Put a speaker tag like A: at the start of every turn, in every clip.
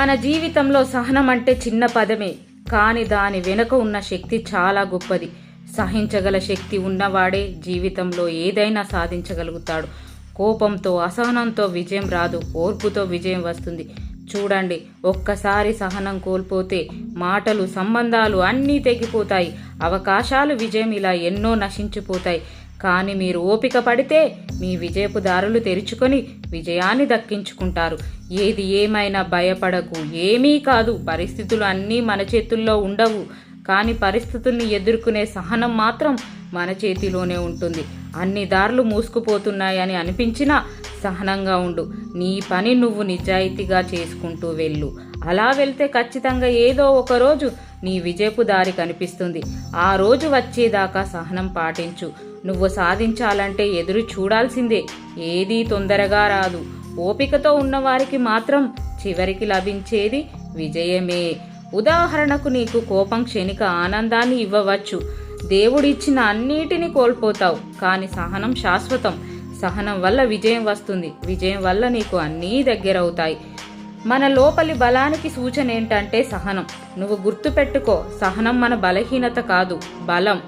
A: మన జీవితంలో సహనం అంటే చిన్న పదమే. కానీ దాని వెనుక ఉన్న శక్తి చాలా గొప్పది. సహించగల శక్తి ఉన్నవాడే జీవితంలో ఏదైనా సాధించగలుగుతాడు. కోపంతో అసహనంతో విజయం రాదు. ఓర్పుతో విజయం వస్తుంది. చూడండి ఒక్కసారి సహనం కోల్పోతే మాటలు సంబంధాలు అన్నీ తెగిపోతాయి. అవకాశాలు విజయం ఇలా ఎన్నో నశించిపోతాయి. కానీ మీరు ఓపిక పడితే మీ విజయపు దారులు తెరుచుకొని విజయాన్ని దక్కించుకుంటారు. ఏది ఏమైనా భయపడకు. ఏమీ కాదు. పరిస్థితులు అన్నీ మన చేతుల్లో ఉండవు. కానీ పరిస్థితుల్ని ఎదుర్కొనే సహనం మాత్రం మన చేతిలోనే ఉంటుంది. అన్ని దారులు మూసుకుపోతున్నాయని అనిపించినా సహనంగా ఉండు. నీ పని నువ్వు నిజాయితీగా చేసుకుంటూ వెళ్ళు. అలా వెళ్తే ఖచ్చితంగా ఏదో ఒక రోజు నీ విజయపు దారి కనిపిస్తుంది. ఆ రోజు వచ్చేదాకా సహనం పాటించు. నువ్వు సాధించాలంటే ఎదురు చూడాల్సిందే. ఏదీ తొందరగా రాదు. ఓపికతో ఉన్నవారికి మాత్రం చివరికి లభించేది విజయమే. ఉదాహరణకు నీకు కోపం క్షణిక ఆనందాన్ని ఇవ్వవచ్చు. దేవుడిచ్చిన అన్నిటినీ కోల్పోతావు కానీ సహనం శాశ్వతం. సహనం వల్ల విజయం వస్తుంది. విజయం వల్ల నీకు అన్నీ దగ్గరవుతాయి. మన లోపలి బలానికి సూచన ఏంటంటే సహనం. నువ్వు గుర్తుపెట్టుకో సహనం మన బలహీనత కాదు బలం.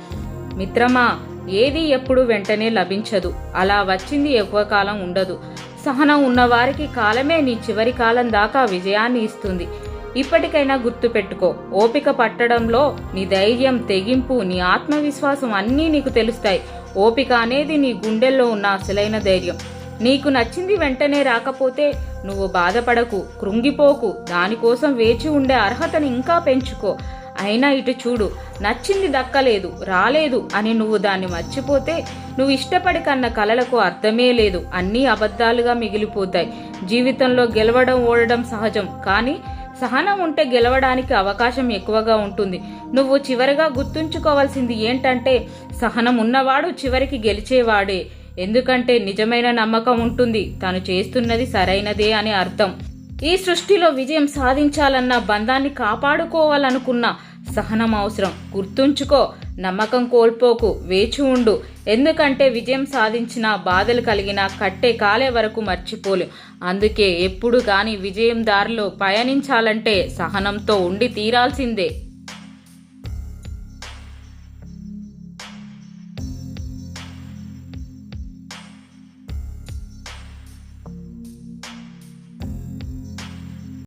A: మిత్రమా ఏది ఎప్పుడు వెంటనే లభించదు. అలా వచ్చింది ఎక్కువ కాలం ఉండదు. సహనం ఉన్నవారికి కాలమే నీ చివరి కాలం దాకా విజయాన్ని ఇస్తుంది. ఇప్పటికైనా గుర్తుపెట్టుకో ఓపిక పట్టడంలో నీ ధైర్యం తెగింపు నీ ఆత్మవిశ్వాసం అన్నీ నీకు తెలుస్తాయి. ఓపిక అనేది నీ గుండెల్లో ఉన్న అసలైన ధైర్యం. నీకు నచ్చింది వెంటనే రాకపోతే నువ్వు బాధపడకు కృంగిపోకు. దానికోసం వేచి ఉండే అర్హతను ఇంకా పెంచుకో. అయినా ఇటు చూడు నచ్చింది దక్కలేదు రాలేదు అని నువ్వు దాన్ని మర్చిపోతే నువ్వు ఇష్టపడి కన్న కలలకు అర్థమే లేదు. అన్నీ అబద్ధాలుగా మిగిలిపోతాయి. జీవితంలో గెలవడం ఓడడం సహజం. కానీ సహనం ఉంటే గెలవడానికి అవకాశం ఎక్కువగా ఉంటుంది. నువ్వు చివరిగా గుర్తుంచుకోవాల్సింది ఏంటంటే సహనం ఉన్నవాడు చివరికి గెలిచేవాడే. ఎందుకంటే నిజమైన నమ్మకం ఉంటుంది. తను చేస్తున్నది సరైనదే అని అర్థం. ఈ సృష్టిలో విజయం సాధించాలన్న బంధాన్ని కాపాడుకోవాలనుకున్న సహనం అవసరం గుర్తుంచుకో నమ్మకం కోల్పోకు వేచి ఉండు. ఎందుకంటే విజయం సాధించిన బాధలు కలిగిన కట్టే కాలే వరకు మర్చిపోలేం. అందుకే ఎప్పుడు కానీ విజయం దారిలో పయనించాలంటే సహనంతో ఉండి తీరాల్సిందే.